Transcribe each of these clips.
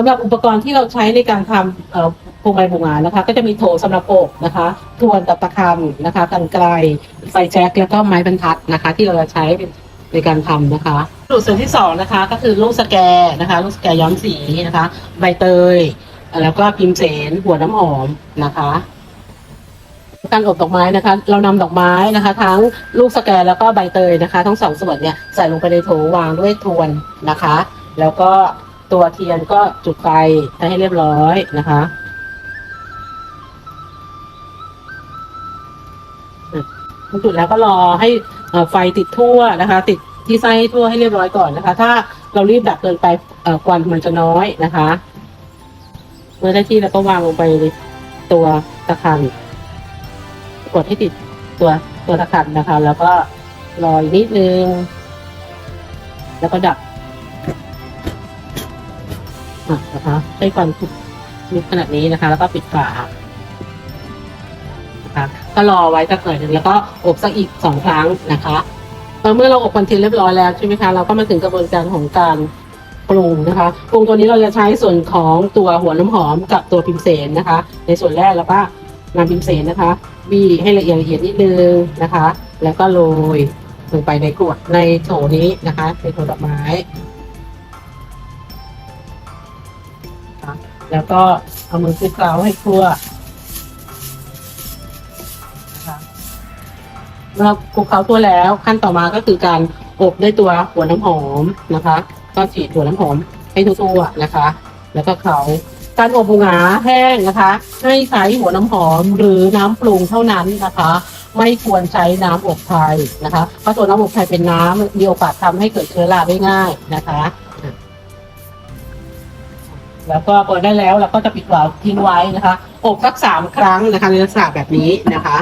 สำหรับอุปกรณ์ที่เราใช้ในการทำพวงมาลัยบุงานนะคะ ก็จะมีโถสำหรับอบนะคะ ทวนกับตะคำนะคะกันไกลไฟแจ็คแล้วก็ไม้บรรทัดนะคะ ที่เราจะใช้ในการทำนะคะสูตรส่วนที่สองนะคะก็คือลูกสแกนะคะ ลูกสแกย้อมสีนะคะ ใบเตย แล้วก็พิมพ์เสนหัวน้ำหอมนะคะการอบดอกไม้นะคะ เรานำดอกไม้นะคะ ทั้งลูกสแกนแล้วก็ใบเตยนะคะ ทั้งสองส่วนเนี่ยใส่ลงไปในโถวางด้วยทวนนะคะ แล้วก็ ตัวเทียนก็จุดไฟให้เรียบร้อยนะคะจุดแล้วก็รอให้ไฟติดทั่วนะคะ ติดที่ไส้ให้ทั่วให้เรียบร้อยก่อนนะคะ ถ้าเรารีบดับเกินไปเอ่อควันมันจะน้อยนะคะ เมื่อได้ที่แล้วก็วางลงไปตัวตะขันกดให้ติดตัวตัวตะขันนะคะ แล้วก็รออีกนิดนึง แล้วก็ดับะนะคะให้ความนิดขนาดนี้นะคะ แล้วก็ปิดฝานะคะก็รอไว้สักหน่อยหนึ่งแล้วก็อบสักอีกสองครั้งนะคะเอ่อเมื่อเราอบควันเทียนเรียบร้อยแล้วใช่ไหมคะเราก็มาถึงกระบวนการของการปรุงนะคะปรุงตัวนี้เราจะใช้ส่วนของตัวหัวน้ำหอมกับตัวพิมเสนนะคะ ในส่วนแรกแล้วก็นำพิมเสนนะคะบี้ให้ละเอียดละเอียดนิดนึงนะคะ แล้วก็โรยลงไปในกรวดในโถนี้นะคะในโถดอกไม้ แล้วก็เอามือคลุกเคล้าให้ทั่วนะคะเมื่อคลุกเคล้าทั่วแล้วขั้นต่อมาก็คือการอบด้วยตัวหัวน้ำหอมนะคะ ก็ฉีดหัวน้ำหอมให้ทั่วๆนะคะ แล้วก็เคล้าการอบหมูงาแห้งนะคะ ให้ใช้หัวน้ำหอมหรือน้ำปรุงเท่านั้นนะคะ ไม่ควรใช้น้ำอบไทยนะคะเพราะตัวน้ำอบไทยเป็นน้ำมีโอกาสทำให้เกิดเชื้อราได้ง่ายนะคะ แล้วก็พอได้แล้วเราก็จะปิดวาล์วทิ้งไว้นะคะ อบสักสามครั้งนะคะในลักษณะแบบนี้นะคะ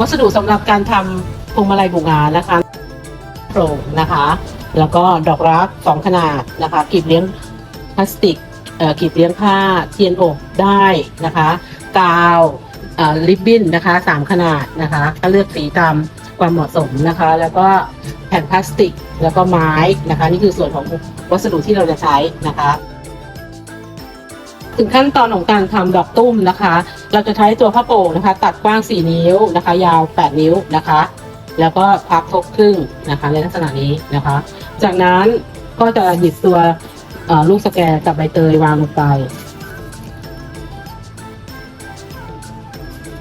วัสดุสำหรับการทำพวงมาลัยบุงานะคะโปร่งนะคะ แล้วก็ดอกรักสองขนาดนะคะกลีบเลี้ยงพลาสติกเอ่อกลีบเลี้ยงผ้าเทียนอบได้นะคะกาวเอ่อริบบิ้นนะคะสามขนาดนะคะก็เลือกสีตามความเหมาะสมนะคะ แล้วก็แผ่นพลาสติกแล้วก็ไม้นะคะ นี่คือส่วนของ วัสดุที่เราจะใช้นะคะถึงขั้นตอนของการทำดอกตุ้มนะคะ เราจะใช้ตัวผ้าโป่งนะคะ ตัดกว้าง 4 นิ้วนะคะ ยาว 8 นิ้วนะคะ แล้วก็พับทบครึ่งนะคะในลักษณะนี้นะคะ จากนั้นก็จะหยิบตัวลูกสแกนกับใบเตยวางลงไป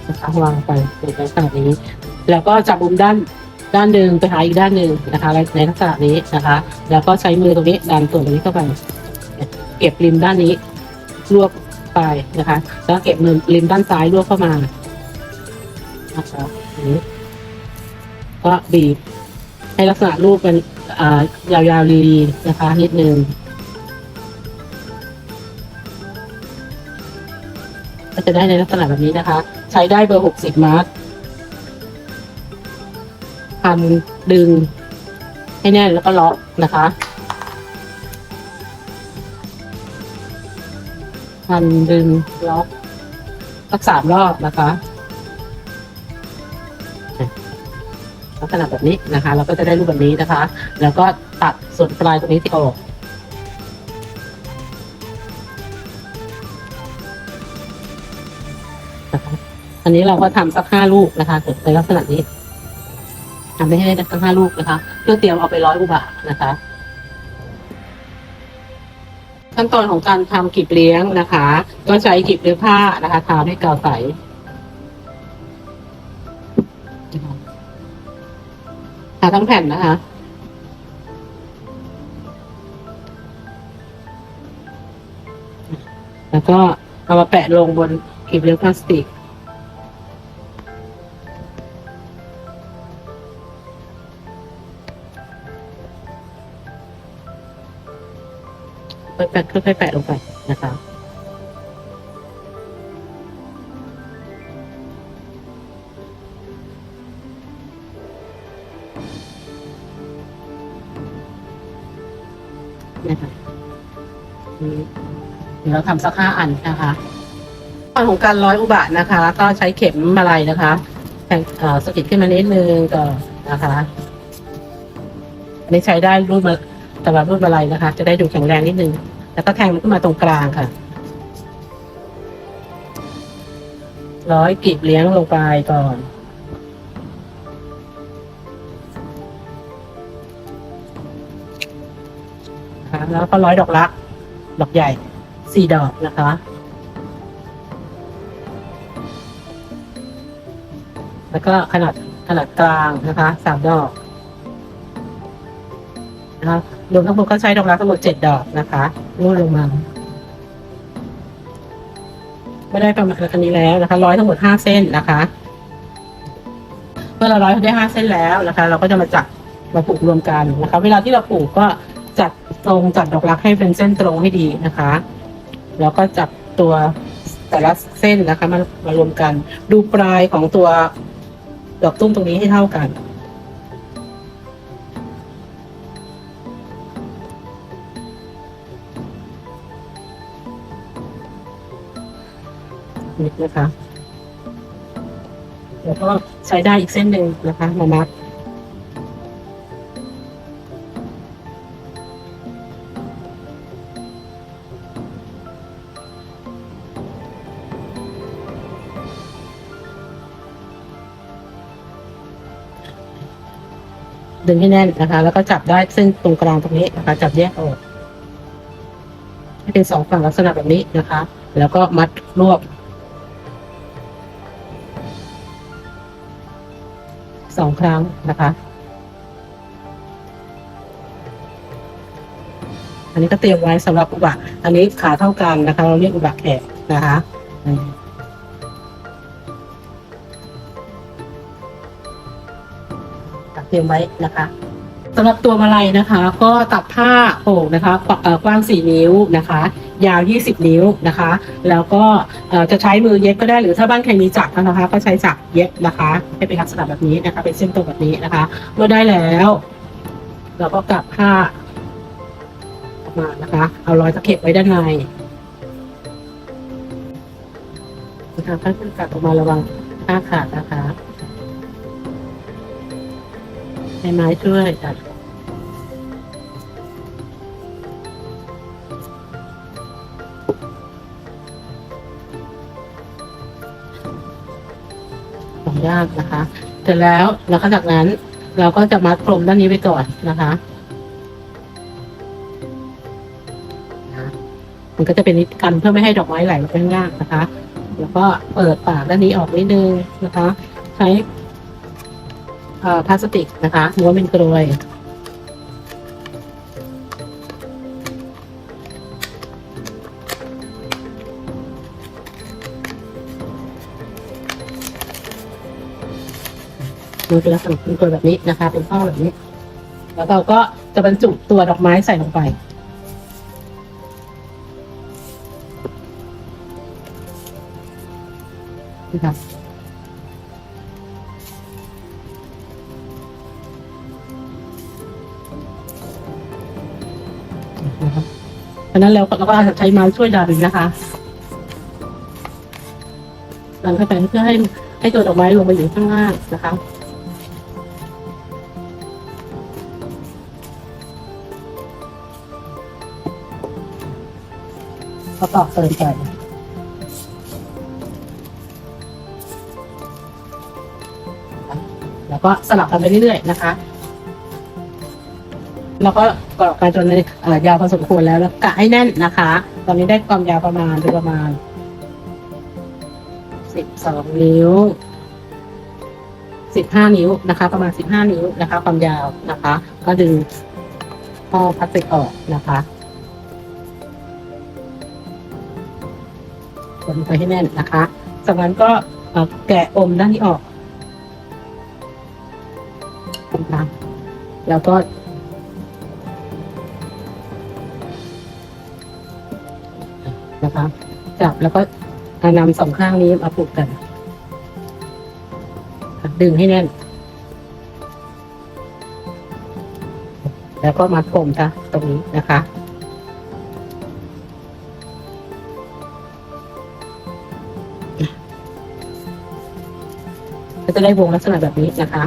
นะคะวางไปในลักษณะนี้ แล้วก็จับมุมด้าน ด้านหนึ่งไปหาอีกด้านหนึ่งนะคะในลักษณะนี้นะคะ แล้วก็ใช้มือตรงนี้ดันส่วนตรงนี้เข้าไปเก็บริมด้านนี้รวบไปนะคะ แล้วเก็บมือริมด้านซ้ายรวบเข้ามานะคะก็บีบให้ลักษณะรูปเป็นยาวๆรีๆนะคะ นิดนึงก็จะได้ในลักษณะแบบนี้นะคะ ใช้ได้เบอร์หกสิบมาร์ก พันดึง ให้แน่นแล้วก็ล็อกนะคะพันดึงล็อกสักสามรอบนะคะลักษณะแบบนี้นะคะ เราก็จะได้รูปแบบนี้นะคะ แล้วก็ตัดส่วนปลายตรงนี้ที่ออกอันนี้เราก็ทำสักห้าลูกนะคะในลักษณะนี้ ทำไปให้ได้สักห้าลูกนะคะเพื่อเตรียมเอาไปร้อยอุบาทนะคะ ขั้นตอนของการทำกลีบเลี้ยงนะคะ ก็ใช้กลีบเลี้ยงผ้านะคะทาด้วยกาวใสทาทั้งแผ่นนะคะแล้วก็เอามาแปะลงบนกลีบเลี้ยงพลาสติก แปะค่อยๆแปะลงไปนะคะนะคะนี่เดี๋ยวเราทำสักห้าอันนะคะตอนของการร้อยอุบะนะคะ ก็ใช้เข็มมาลัยนะคะแทงเอ่อสะกิดขึ้นมานิดนึงก่อนนะคะอันนี้ใช้ได้รูปมาสำหรับรูปอะไรนะคะ จะได้ดูแข็งแรงนิดนึง แล้วก็แทงมันขึ้นมาตรงกลางค่ะ ร้อยกีบเลี้ยงลงไปก่อนคะแล้วก็ร้อยดอกรัก ดอกใหญ่สี่ดอกนะคะ แล้วก็ขนาดขนาดกลางนะคะสามดอก นะคะรวมทั้งหมดก็ใช้ดอกรักทั้งหมดเจ็ดดอกนะคะรูดลงมาไม่ได้ประมาณอันนี้แล้วนะคะ ร้อยทั้งหมดห้าเส้นนะคะเมื่อเราร้อยได้ห้าเส้นแล้วนะคะ เราก็จะมาจับมาผูกรวมกันนะคะ เวลาที่เราผูกก็จัดตรงจัดดอกรักให้เป็นเส้นตรงให้ดีนะคะ แล้วก็จับตัวแต่ละเส้นนะคะมามารวมกัน ดูปลายของตัวดอกตุ้มตรงนี้ให้เท่ากัน นี่นะคะ แล้วก็ใช้ได้อีกเส้นหนึ่งนะคะมามัดดึงให้แน่นนะคะ แล้วก็จับได้เส้นตรงกลางตรงนี้นะคะ จับแยกออกให้เป็นสองฝั่งลักษณะแบบนี้นะคะ แล้วก็มัดรวบ สองครั้งนะคะ อันนี้ก็เตรียมไว้สำหรับอุบะอันนี้ขาเท่ากันนะคะ เราเรียกอุบะแขกนะคะเตรียมไว้นะคะ สำหรับตัวมาลัยนะคะ ก็ตัดผ้าโป่งนะคะกว้างเอ่อกว้าง 4 นิ้วนะคะ ยาว 20 นิ้วนะคะ แล้วก็จะใช้มือเย็บก็ได้หรือถ้าบ้านใครมีจักรนะคะ ก็ใช้จักรเย็บนะคะให้เป็นลักษณะแบบนี้นะคะ เป็นเส้นตรงแบบนี้นะคะ เมื่อได้แล้ว เราก็กลับผ้าออกมานะคะ เอารอยตะเข็บไว้ด้านในนะคะถ้าคุณกลับออกมาระวังผ้าขาดนะคะให้ไม้ช่วยตัด ยากนะคะ เสร็จแล้วแล้วจากนั้นเราก็จะมัดกลมด้านนี้ไปก่อนนะคะมันก็จะเป็นนิดกันเพื่อไม่ให้ดอกไม้ไหลลงไปข้างล่างนะคะ แล้วก็เปิดปากด้านนี้ออกนิดนึงนะคะ ใช้พลาสติกนะคะม้วนเป็นกรวย มันเป็นลักษณะเป็นกรวยแบบนี้นะคะ เป็นข้อแบบนี้ แล้วเราก็จะบรรจุตัวดอกไม้ใส่ลงไป นะคะนะครับเพราะนั้นเราก็เราก็อาจจะใช้ไม้ช่วยดันนะคะดันเข้าไปเพื่อให้ให้ตัวดอกไม้ลงไปอยู่ข้างล่างนะคะ ก็ตอกเติมไปแล้วก็สลับกันไปเรื่อยๆนะคะแล้วก็กรอกการจนในยาวพอสมควรแล้วแล้วกะให้แน่นนะคะ ตอนนี้ได้ความยาวประมาณประมาณสิบสองนิ้วสิบห้านิ้วนะคะ ประมาณสิบห้านิ้วนะคะ ความยาวนะคะ ก็ดึงท่อพลาสติกออกนะคะ กดไปให้แน่นนะคะจากนั้นก็แกะอมด้านนี้ออกนะคะแล้วก็ นะคะ จับแล้วก็นำสองข้างนี้มาผูกกัน ดึงให้แน่น แล้วก็มัดปมค่ะตรงนี้นะคะ ก็จะได้วงลักษณะแบบนี้นะคะ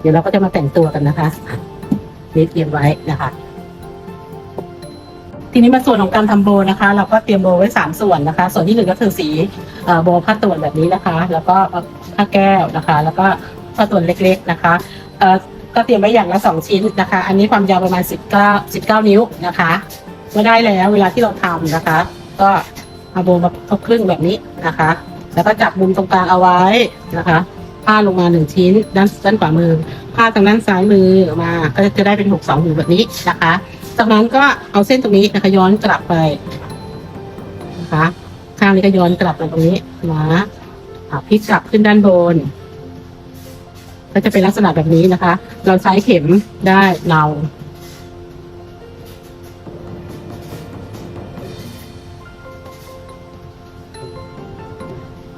เดี๋ยวเราก็จะมาแต่งตัวกันนะคะนี่เตรียมไว้นะคะ ทีนี้มาส่วนของการทำโบนะคะ เราก็เตรียมโบไว้สามส่วนนะคะ ส่วนที่หนึ่งก็คือสีโบผ้าต่วนแบบนี้นะคะ แล้วก็ผ้าแก้วนะคะ แล้วก็ผ้าต่วนเล็ก ๆนะคะก็เตรียมไว้อย่างละสองชิ้นนะคะ อันนี้ความยาวประมาณสิบเก้าสิบเก้านิ้วนะคะเมื่อได้แล้วเวลาที่เราทำนะคะ ก็เอาโบมาทบครึ่งแบบนี้นะคะ แล้วก็จับมุมตรงกลางเอาไว้นะคะผ้าลงมาหนึ่งชิ้นด้านด้านขวามือผ้าทางด้านซ้ายมือมาก็จะได้เป็นหกสองหูแบบนี้นะคะจากนั้นก็เอาเส้นตรงนี้นะคะย้อนกลับไปนะคะข้างนี้ก็ย้อนกลับมาตรงนี้นะพลิกกลับขึ้นด้านบน ก็จะเป็นลักษณะแบบนี้นะคะ เราใช้เข็มได้เนา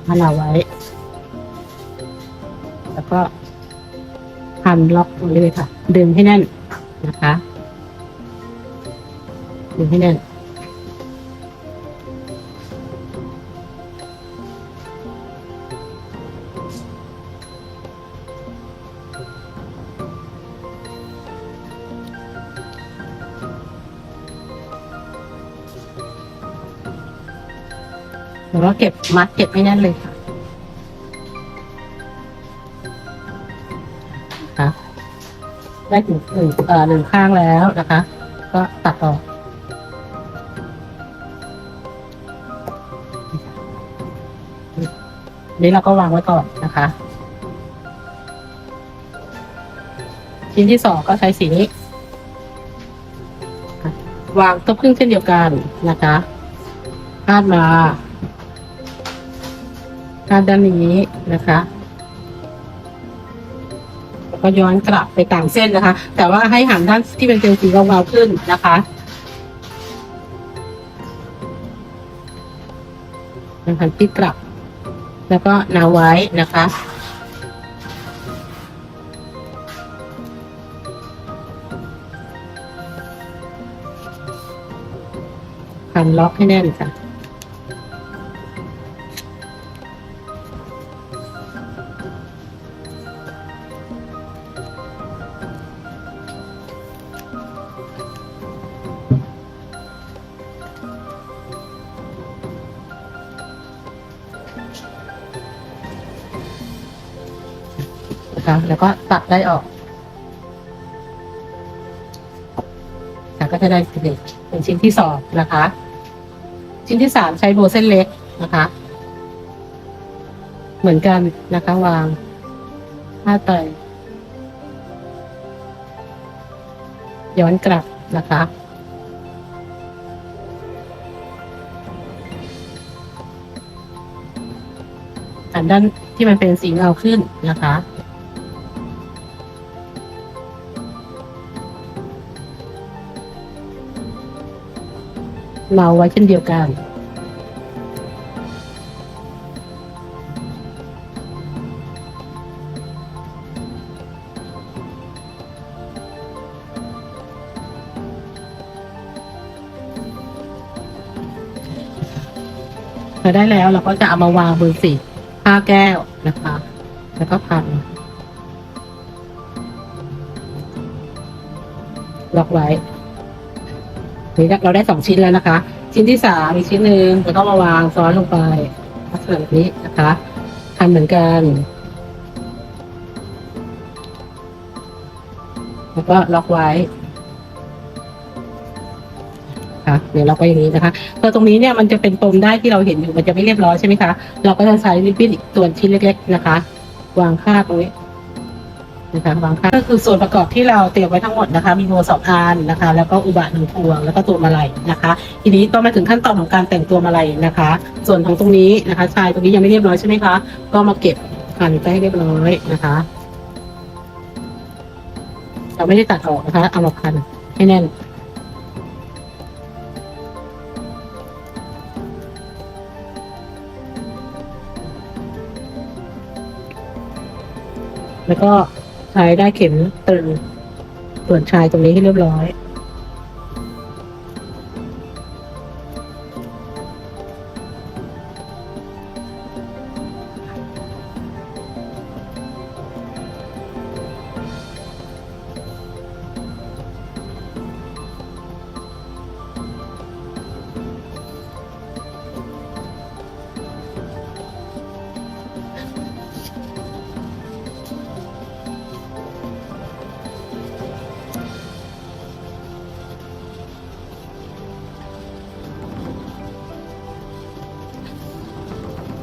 พันเอาไว้ แล้วก็พันล็อกตรงนี้เลยค่ะ ดึงให้แน่นนะคะ ดึงให้แน่นแล้วก็เก็บ มัดเก็บให้แน่นเลยค่ะคะได้ถึงหนึ่งเอ่อหนึ่งข้างแล้วนะคะ ก็ตัดออกนี้เราก็วางไว้ก่อนนะคะ ชิ้นที่สองก็ใช้สีนี้ วางตัวพึ่งเช่นเดียวกันนะคะพาดมาาดด้านนี้นะคะแล้วก็ย้อนกลับไปต่างเส้นนะคะ แต่ว่าให้หันด้านที่เป็นเซลล์สีเงาๆขึ้นนะคะนะคะที่กลับ แล้วก็นาไว้นะคะพันล็อกให้แน่นค่ะ แล้วก็ตัดได้ออกค่ะก็จะได้เป็นเป็นชิ้นที่สองนะคะ ชิ้นที่สามใช้โบเส้นเล็กนะคะ เหมือนกันนะคะวางผ้าไตย้อนกลับนะคะอันด้านที่มันเป็นสีเงาขึ้นนะคะ เราไว้เช่นเดียวกัน พอได้แล้วเราก็จะเอามาวางบนสีผ้าแก้วนะคะ แล้วก็พันล็อกไว้ นี่เราได้สองชิ้นแล้วนะคะ ชิ้นที่สามอีกชิ้นหนึ่งแล้วก็มาวางซ้อนลงไปลักษณะแบบนี้นะคะทำเหมือนกัน แล้วก็ล็อกไว้ค่ะเดี๋ยวล็อกไว้อย่างนี้นะคะตัวตรงนี้เนี่ยมันจะเป็นปมได้ที่เราเห็นอยู่มันจะไม่เรียบร้อยใช่ไหมคะ เราก็จะใช้ริบบิ้นอีกตัวชิ้นเล็ก ๆ นะคะ วางคาดตรงนี้ นะคะวางค่าก็คือส่วนประกอบที่เราเตรียมไว้ทั้งหมดนะคะ มีโบสองอันนะคะ แล้วก็อุบะหนึ่งพวง แล้วก็ตัวมาลัยนะคะ ทีนี้ก็มาถึงขั้นตอนของการแต่งตัวมาลัยนะคะ ส่วนของตรงนี้นะคะชายตรงนี้ยังไม่เรียบร้อยใช่ไหมคะก็มาเก็บพันไปให้เรียบร้อยนะคะ เราไม่ได้ตัดออกนะคะเอามาพันให้แน่นแล้วก็ ใช้ได้เข็มตึงส่วนชายตรงนี้ให้เรียบร้อย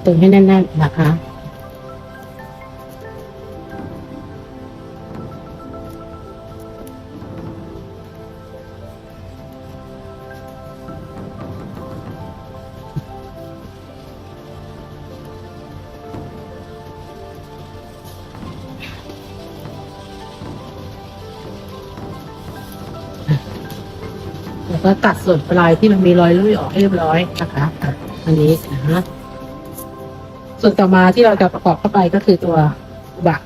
ตึงให้แน่นๆนะคะ แล้วก็ตัดส่วนปลายที่มันมีรอยลุ่ยออกเรียบร้อยนะคะอันนี้นะฮะ ส่วนต่อมาที่เราจะประกอบเข้าไปก็คือตัวอุบะ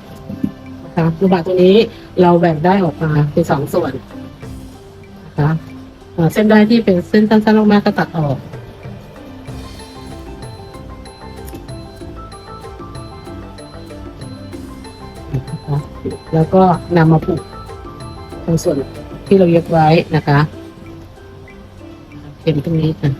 นะคะอุบะตัวนี้เราแบ่งได้ออกมาเป็นสองส่วนนะคะเส้นได้ที่เป็นเส้นสั้นๆลงมาก็ตัดออกแล้วก็นำมาผูกตรงส่วนที่เราเย็บไว้นะคะเข็มตรงนี้ค่ะ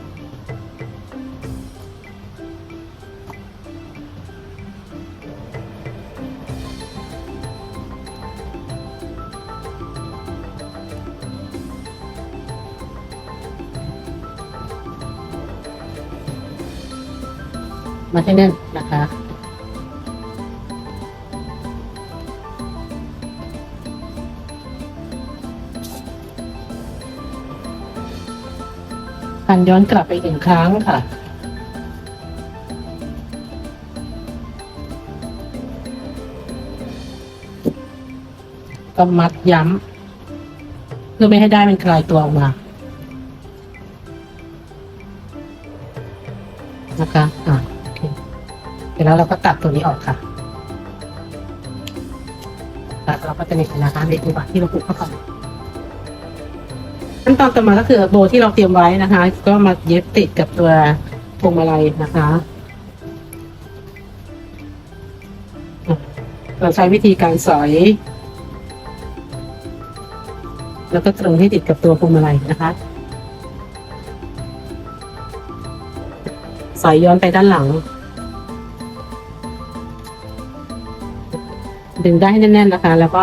มาให้แน่นนะคะพันย้อนกลับไปหนึ่งครั้งค่ะก็มัดย้ำเพื่อไม่ให้ได้มันคลายตัวออกมานะคะอะ เสร็จแล้วเราก็ตัดตัวนี้ออกค่ะแล้วเราก็จะเน็ตนะคะเน็ตดีกว่าที่เราปลูกเข้าไปขั้นตอนต่อมาก็คือโบที่เราเตรียมไว้นะคะ ก็มาเย็บติดกับตัวพวงมาลัยนะคะอะเราใช้วิธีการสอย แล้วก็ตรงให้ติดกับตัวพวงมาลัยนะคะสอยย้อนไปด้านหลัง ดึงได้ให้แน่นๆนะคะ แล้วก็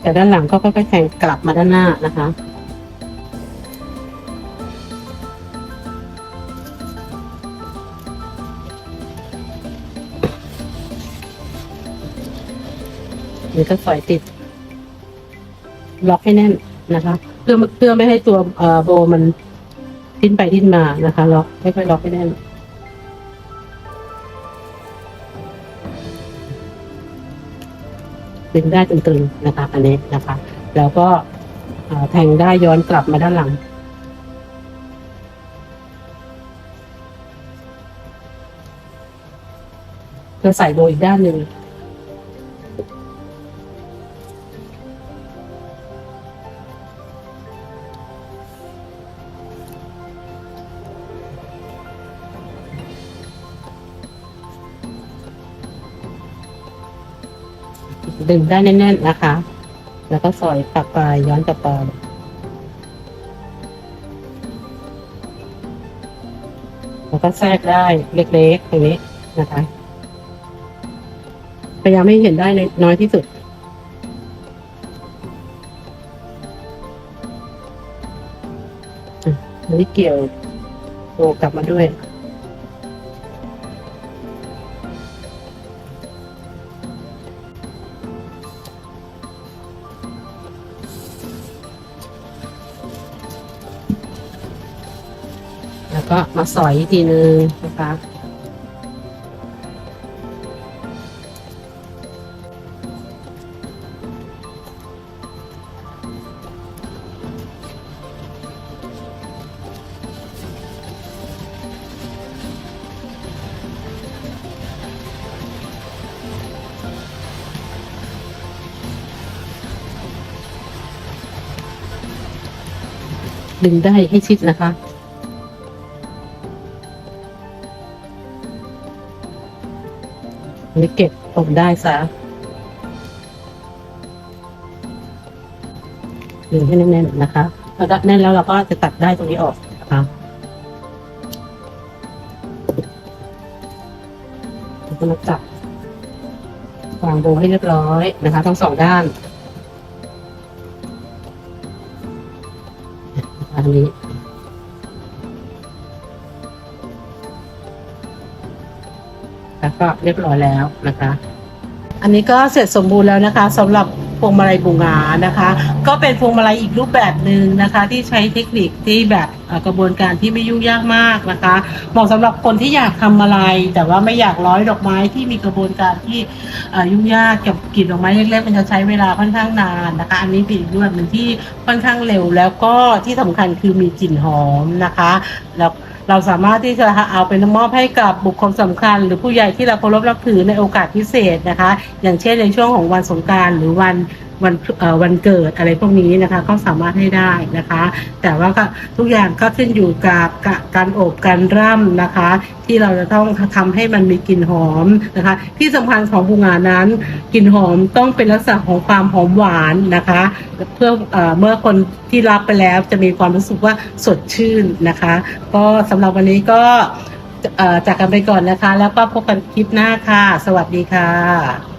แต่ด้านหลังก็ค่อยๆแทงกลับมาด้านหน้านะคะหรือก็สอยติด ล็อกให้แน่นนะคะเพื่อเพื่อไม่ให้ตัวโบมันทิ้นไปทิ้นมานะคะล็อกค่อยๆล็อกให้แน่น ดึงได้ตึงๆนะคะอันนี้นะคะ แล้วก็แทงได้ย้อนกลับมาด้านหลังเพื่อใส่โบอีกด้านหนึ่ง ดึงได้แน่นๆนะคะ แล้วก็สอยกลับไปย้อนกลับไปแล้วก็แทรกได้เล็กๆตรงนี้นะคะพยายามให้เห็นได้น้อยที่สุดอันนี้เกี่ยวโตกลับมาด้วย แล้วก็มาสอยอีกทีนึงนะคะดึงได้ให้ชิดนะคะ อันนี้เก็บผมได้ซะดึงให้แน่นๆนะคะพอได้แน่นแล้วเราก็จะตัดได้ตรงนี้ออกนะคะแล้วก็มาจับวางโบให้เรียบร้อยนะคะ ทั้งสองด้านอันนี้ ก็เรียบร้อยแล้วนะคะ อันนี้ก็เสร็จสมบูรณ์แล้วนะคะสำหรับพวงมาลัยบูงานะคะ ก็เป็นพวงมาลัยอีกรูปแบบหนึ่งนะคะ ที่ใช้เทคนิคที่แบบกระบวนการที่ไม่ยุ่งยากมากนะคะเหมาะสำหรับคนที่อยากทำอะไร แต่ว่าไม่อยากร้อยดอกไม้ที่มีกระบวนการที่ยุ่งยากกับกลีบดอกไม้เล็กๆมันจะใช้เวลาค่อนข้างนานนะคะ อันนี้เป็นอีกรูปแบบหนึ่งที่ค่อนข้างเร็วแล้วก็ที่สำคัญคือมีกลิ่นหอมนะคะ แล้ว เราสามารถที่จะเอาไปมอบให้กับบุคคลสำคัญ หรือผู้ใหญ่ที่เราเคารพนับถือในโอกาสพิเศษนะคะ อย่างเช่นในช่วงของวันสงการหรือวัน วันเอ่อวันเกิดอะไรพวกนี้นะคะ ก็สามารถให้ได้นะคะ แต่ว่าก็ทุกอย่างก็ขึ้นอยู่กับการอบการร่ำนะคะ ที่เราจะต้องทำให้มันมีกลิ่นหอมนะคะ ที่สำคัญของบูงานั้นกลิ่นหอมต้องเป็นลักษณะของความหอมหวานนะคะ เพื่อเอ่อเมื่อคนที่รับไปแล้วจะมีความรู้สึกว่าสดชื่นนะคะ ก็สำหรับวันนี้ก็จากกันไปก่อนนะคะ แล้วก็พบกันคลิปหน้าค่ะ สวัสดีค่ะ